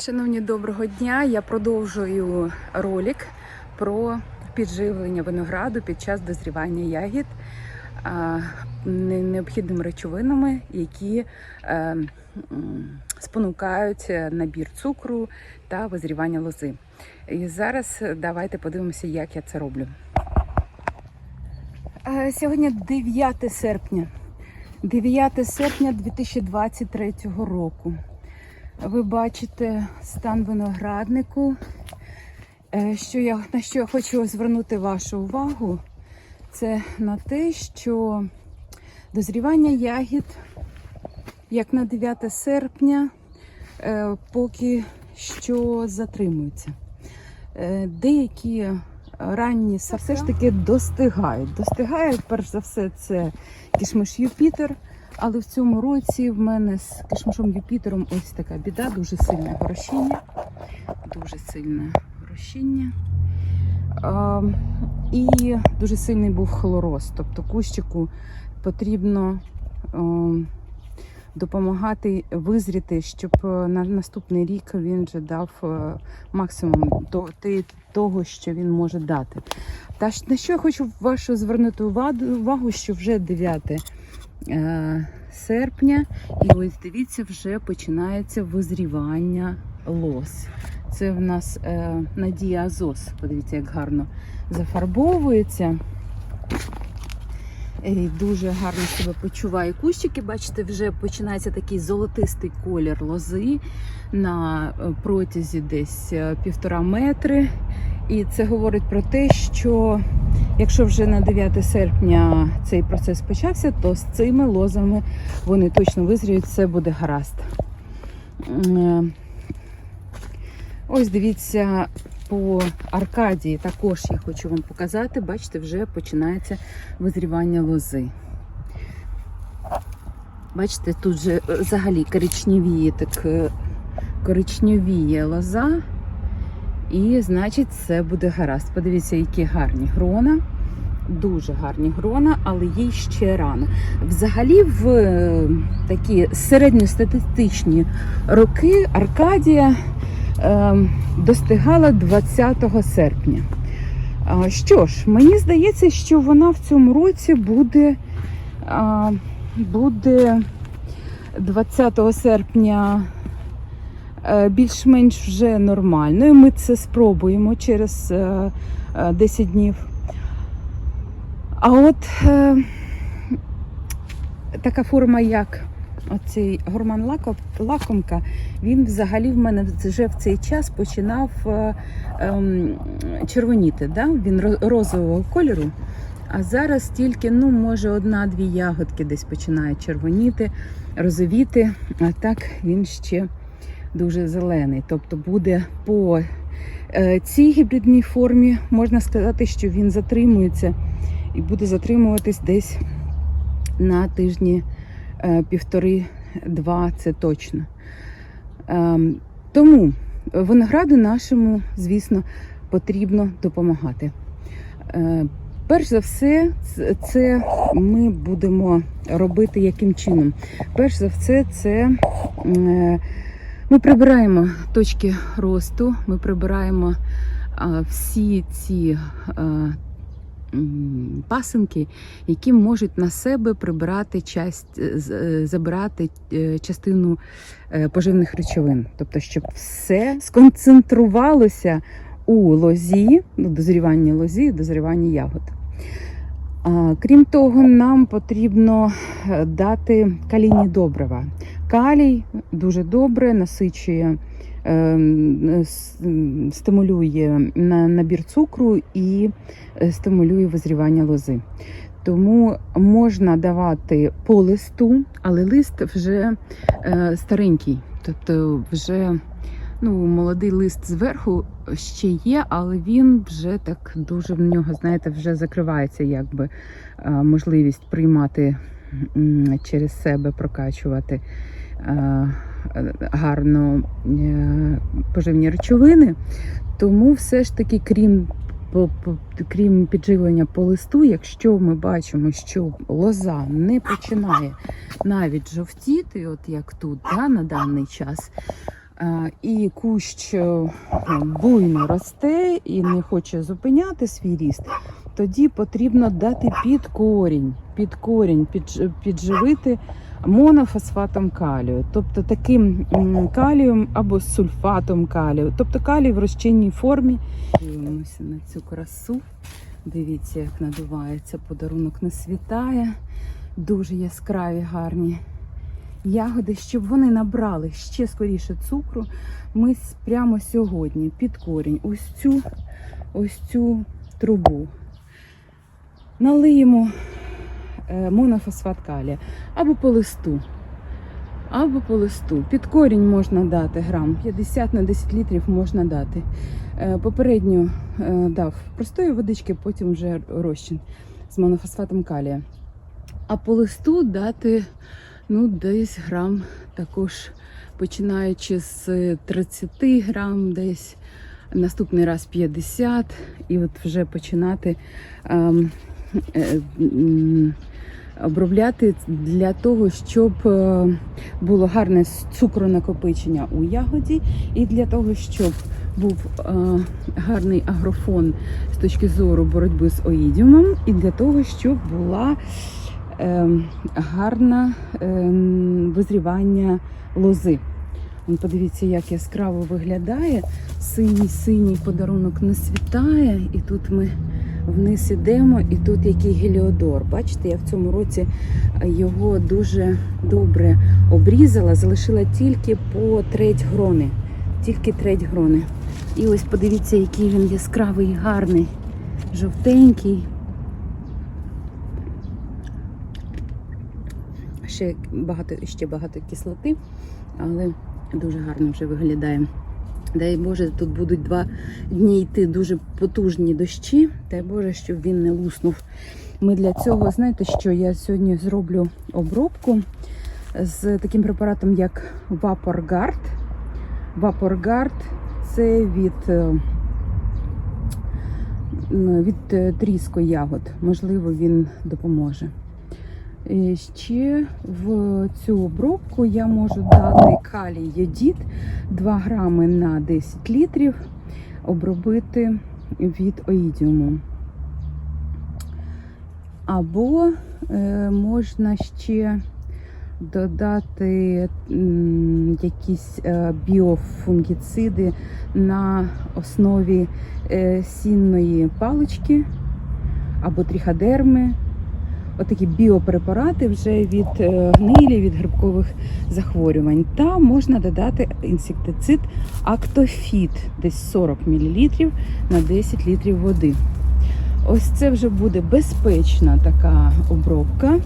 Шановні, доброго дня! Я продовжую ролик про підживлення винограду під час дозрівання ягід необхідними речовинами, які е, спонукають набір цукру та визрівання лози. І зараз давайте подивимося, як я це роблю. Е, Сьогодні 9 серпня. 9 серпня 2023 року. Ви бачите стан винограднику. Е, Що я, на що я хочу звернути вашу увагу, це на те, що дозрівання ягід, як на 9 серпня, е, поки що затримується. Е, Деякі ранні все ж таки достигають. Достигають, перш за все, це кішмиш Юпітер. Але в цьому році в мене з кишмишом Юпітером ось така біда, дуже сильне горощіння. Дуже сильне горощіння. А, і дуже сильний був хлороз. Тобто кущику потрібно а, допомагати визріти, щоб е, на наступний рік він вже дав е, максимум того, що він може дати. Та на що я хочу вашу звернути увагу, що вже 9 е, серпня, і ось дивіться, вже починається визрівання лос. Це в нас е, Надія Азос. Подивіться, як гарно зафарбовується. І дуже гарно себе почуває кущики. Бачите, вже починається такий золотистий колір лози на е, протязі десь е, півтора метри. І це говорить про те, що якщо вже на 9 серпня цей процес почався, то з цими лозами вони точно визріють, все буде гаразд. Е, Ось дивіться по Аркадії. Також я хочу вам показати. Бачите, вже починається визрівання лози. Бачите, тут же е, взагалі коричневіє, так е, коричневіє лоза. І, значить, це буде гаразд. Подивіться, які гарні грона. Дуже гарні грона, але їй ще рано. Взагалі, в е, такі середньостатистичні роки Аркадія е, достигала 20 серпня. Що ж, мені здається, що вона в цьому році буде, буде 20 серпня більш-менш вже нормальною. Ми це спробуємо через е, е, 10 днів. А от е, така форма, як оцей гормон лакомка, він взагалі в мене вже в цей час починав е, ем, червоніти. Да? Він розового кольору. А зараз тільки, ну, може, одна-дві ягодки десь починають червоніти, розовіти, а так він ще дуже зелений. Тобто буде по е, цій гібридній формі, можна сказати, що він затримується і буде затримуватись десь на тижні е, півтори-два, це точно. Ем, Тому винограду нашому, звісно, потрібно допомагати. Е, Перш за все, це- ми будемо робити яким чином? Перш за все, це ми прибираємо точки росту, ми прибираємо а, всі ці а, пасинки, які можуть на себе прибирати часть, з- е, забирати е, частину е, поживних речовин. Тобто, щоб все сконцентрувалося у лозі, дозріванні лозі, дозріванні ягод. Крім того, нам потрібно е, дати калійні добрива. Калій дуже добре насичує, е, с- м, стимулює набір цукру і е, стимулює визрівання лози. Тому можна давати по листу, але лист вже е, старенький, тобто вже ну, молодий лист зверху ще є, але він вже так дуже в нього, знаєте, вже закривається якби е, можливість приймати через себе, прокачувати гарно е, поживні речовини. Тому все ж таки, крім крім підживлення по листу, якщо ми бачимо, що лоза не починає навіть жовтіти, от як тут да, на даний час, і кущ е, буйно росте і не хоче зупиняти свій ріст, тоді потрібно дати під корінь, під корінь, підж- підживити монофосфатом калію, тобто таким калієм або сульфатом калію, тобто калій в розчинній формі. Дивимося на цю красу. Дивіться, як надувається подарунок не світає. Дуже яскраві, гарні ягоди, щоб вони набрали ще скоріше цукру. Ми прямо сьогодні під корінь ось цю, ось цю трубу налиємо монофосфат калія або по листу. Або по листу. Під корінь можна дати грам 50 на 10 літрів можна дати. Е, Попередньо е, дав простої водички, потім вже розчин з монофосфатом калія. А по листу дати ну, десь грам також починаючи з 30 грам, десь наступний раз 50, і от вже починати ем, е, обробляти для того, щоб е, було гарне цукронакопичення у ягоді, і для того, щоб був е, гарний агрофон з точки зору боротьби з оїдіумом, і для того, щоб була е, гарна е, визрівання лози. Подивіться, як яскраво виглядає. Синій синій подарунок не світає, і тут ми вниз ідемо, і тут який геліодор. Бачите, я в цьому році його дуже добре обрізала, залишила тільки по треть грони. Тільки треть грони. І ось подивіться, який він яскравий, гарний, жовтенький. Ще багато, ще багато кислоти, але дуже гарно вже виглядає. Дай Боже, тут будуть два дні йти дуже потужні дощі. Дай Боже, щоб він не луснув. Ми для цього, знаєте, що я сьогодні зроблю обробку з таким препаратом, як VaporGuard. VaporGuard це від, е, від е, тріску ягод. Можливо, він допоможе. Ще в цю обробку я можу дати калій йодід 2 грами на 10 літрів, обробити від оїдіуму. Або е, можна ще додати якісь е, біофунгіциди на основі е, сінної палички або тріходерми. Отакі біопрепарати вже від е, гнилі, від грибкових захворювань. Та можна додати інсектицид Актофіт, десь 40 мл на 10 літрів води. Ось це вже буде безпечна така обробка,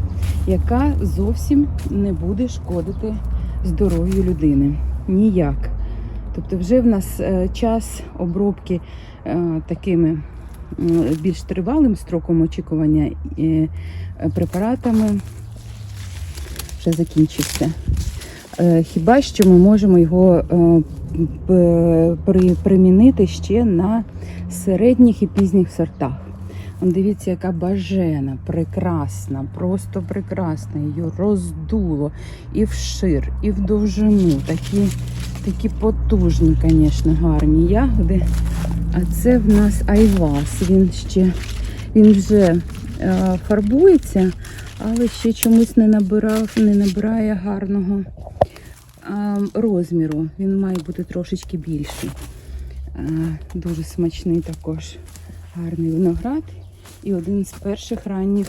яка зовсім не буде шкодити здоров'ю людини. Ніяк. Тобто, вже в нас е, час обробки е, такими більш тривалим строком очікування е, е, препаратами вже закінчився. Е, Хіба що ми можемо його е, примінити ще на середніх і пізніх сортах. Дивіться, яка бажена, прекрасна, просто прекрасна. Її роздуло і вшир, і в довжину. Такі, такі потужні, звісно, гарні ягоди. А це в нас айвас. Він ще він вже е, фарбується, але ще чомусь не набирав, не набирає гарного е, розміру. Він має бути трошечки більший. Е, дуже смачний також гарний виноград. І один з перших ранніх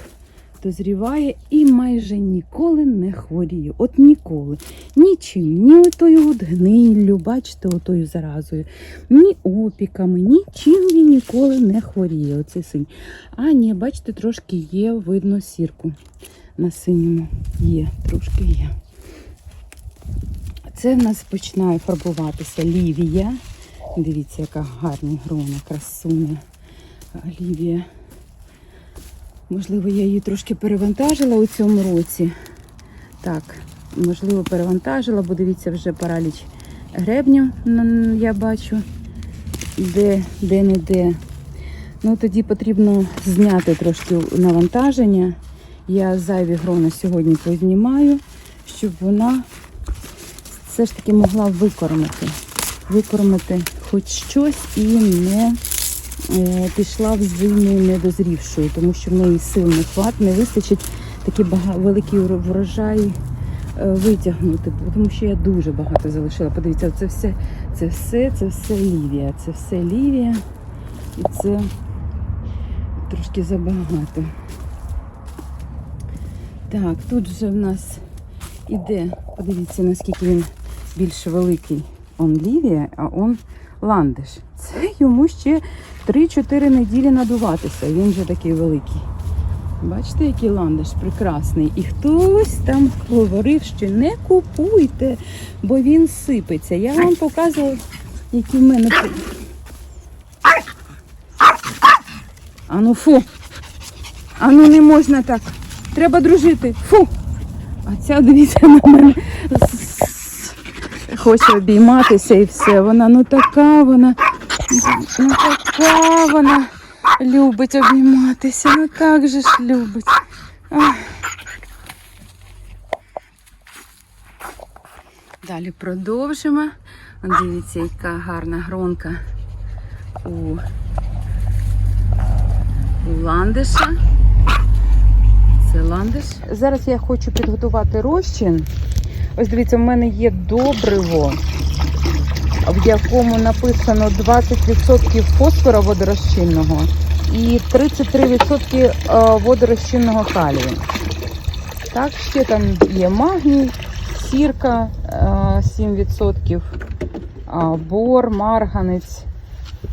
дозріває і майже ніколи не хворіє. От ніколи. Нічим, ні отою от гниллю, бачите, отою заразою, ні опіками, нічим він ніколи не хворіє. Оцей синь. А ні, бачите, трошки є, видно сірку на синьому. Є, трошки є. Це в нас починає фарбуватися лівія. Дивіться, яка гарна грона, красуня. Лівія. Можливо, я її трошки перевантажила у цьому році. Так, можливо, перевантажила, бо дивіться, вже параліч гребню я бачу, де, де. Ну, тоді потрібно зняти трошки навантаження. Я зайві грони сьогодні познімаю, щоб вона все ж таки могла викормити. Викормити хоч щось і не пішла в зиму недозрівшою, тому що в неї сил не хват, не вистачить бага- великий врожай е, витягнути, тому що я дуже багато залишила. Подивіться, це все, це все, це все лівія. Це все лівія. І це трошки забагато. Так, тут вже в нас іде, подивіться, наскільки він більш великий. Он лівія, а он ландиш. Це йому ще 3-4 неділі надуватися. Він вже такий великий. Бачите, який ландиш прекрасний. І хтось там говорив, що не купуйте, бо він сипеться. Я вам показувала, які в мене. Ану фу. Ану не можна так. Треба дружити. Фу. А ця дивіться на мене. Хоче обійматися і все. Вона ну така, вона. Ну така вона любить обійматися. Ну так же ж любить. Далі продовжимо. Дивіться, яка гарна гронка у, у ландиша. Це ландиш. Зараз я хочу підготувати розчин. Ось дивіться, в мене є добриво, в якому написано 20% фосфора водорозчинного і 33% е, водорозчинного калію. Так, ще там є магній, сірка е, 7%, бор, марганець,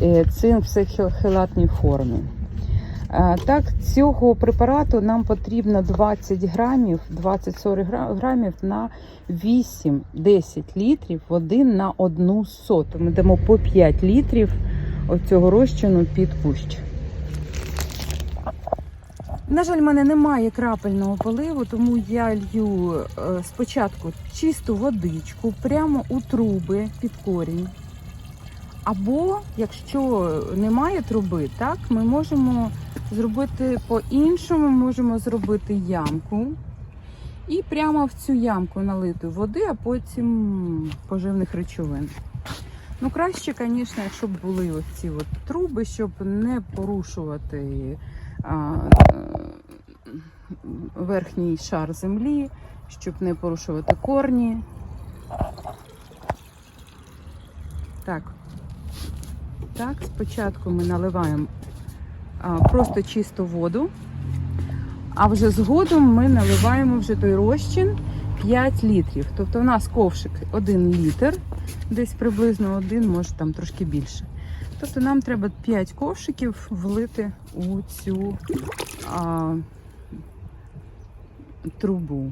е, цинк в хел- хелатній формі. Е, Так, цього препарату нам потрібно 20 грамів, 20-40 грамів на 8-10 літрів води на одну соту. Ми дамо по 5 літрів оцього розчину під кущ. На жаль, в мене немає крапельного поливу, тому я лью е, спочатку чисту водичку прямо у труби під корінь. Або, якщо немає труби, так, ми можемо зробити по-іншому, можемо зробити ямку і прямо в цю ямку налити води, а потім поживних речовин. Ну, краще, звісно, якщо б були оці от труби, щоб не порушувати а, верхній шар землі, щоб не порушувати корні. Так. Так, спочатку ми наливаємо а, просто чисту воду, а вже згодом ми наливаємо вже той розчин 5 літрів. Тобто у нас ковшик 1 літр, десь приблизно один, може там трошки більше. Тобто нам треба 5 ковшиків влити у цю а, трубу.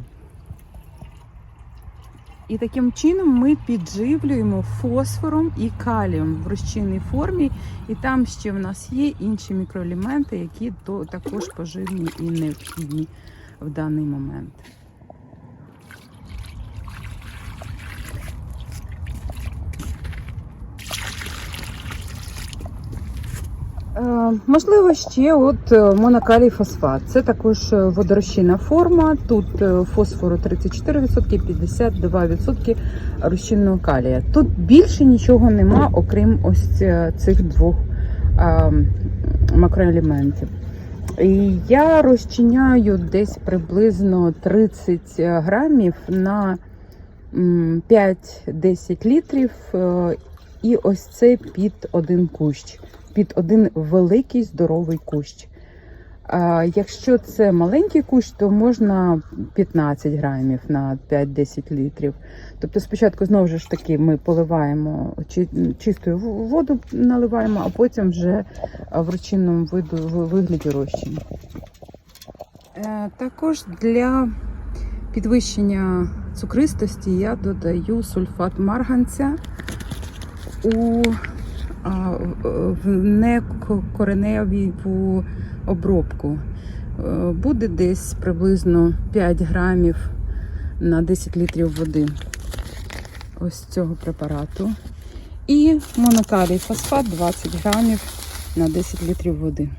І таким чином ми підживлюємо фосфором і калієм в розчинній формі. І там ще в нас є інші мікроелементи, які також поживні і необхідні в даний момент. Можливо, ще от е, монокалій фосфат. Це також е, водорозчинна форма. Тут е, фосфору 34%, 52% розчинного калія. Тут більше нічого нема, окрім ось е, цих двох е, макроелементів. І я розчиняю десь приблизно 30 грамів на 5-10 літрів. е, І ось це під один кущ під один великий здоровий кущ. А якщо це маленький кущ, то можна 15 грамів на 5-10 літрів. Тобто спочатку знову ж таки ми поливаємо чи- чистою воду, наливаємо, а потім вже в ручинному вигляді розчин. Е, Також для підвищення цукристості я додаю сульфат марганця у в некореневу обробку. Е, Буде десь приблизно 5 грамів на 10 літрів води ось цього препарату. І монокалій фосфат 20 грамів на 10 літрів води.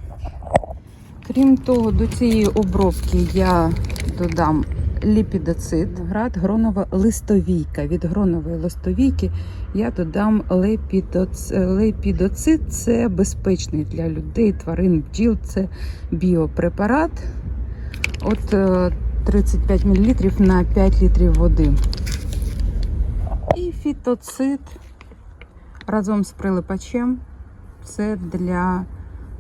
Крім того, до цієї обробки я додам ліпідоцит, град гронова листовійка. Від гронової листовійки я додам лепідоц... лепідоцит. Це безпечний для людей, тварин, бджіл. Це біопрепарат. От е, 35 мл на 5 літрів води. І фітоцит разом з прилипачем. Це для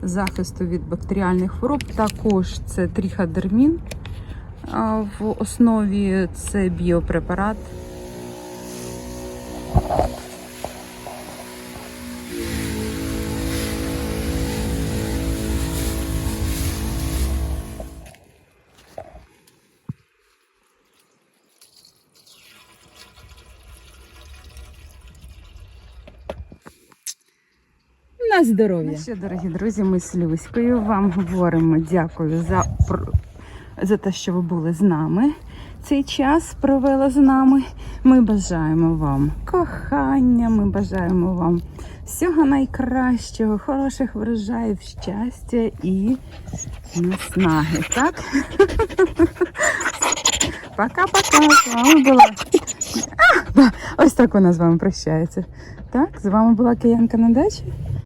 захисту від бактеріальних хвороб. Також це тріходермін. В основі це біопрепарат. На здоров'я. Ну що, дорогі друзі, ми з Люською вам говоримо дякую за, за те, що ви були з нами. Цей час провели з нами. Ми бажаємо вам кохання, ми бажаємо вам всього найкращого, хороших врожаїв, щастя і наснаги. Так? Пока-пока. З вами була. Ось так вона з вами прощається. Так, з вами була Киянка на дачі.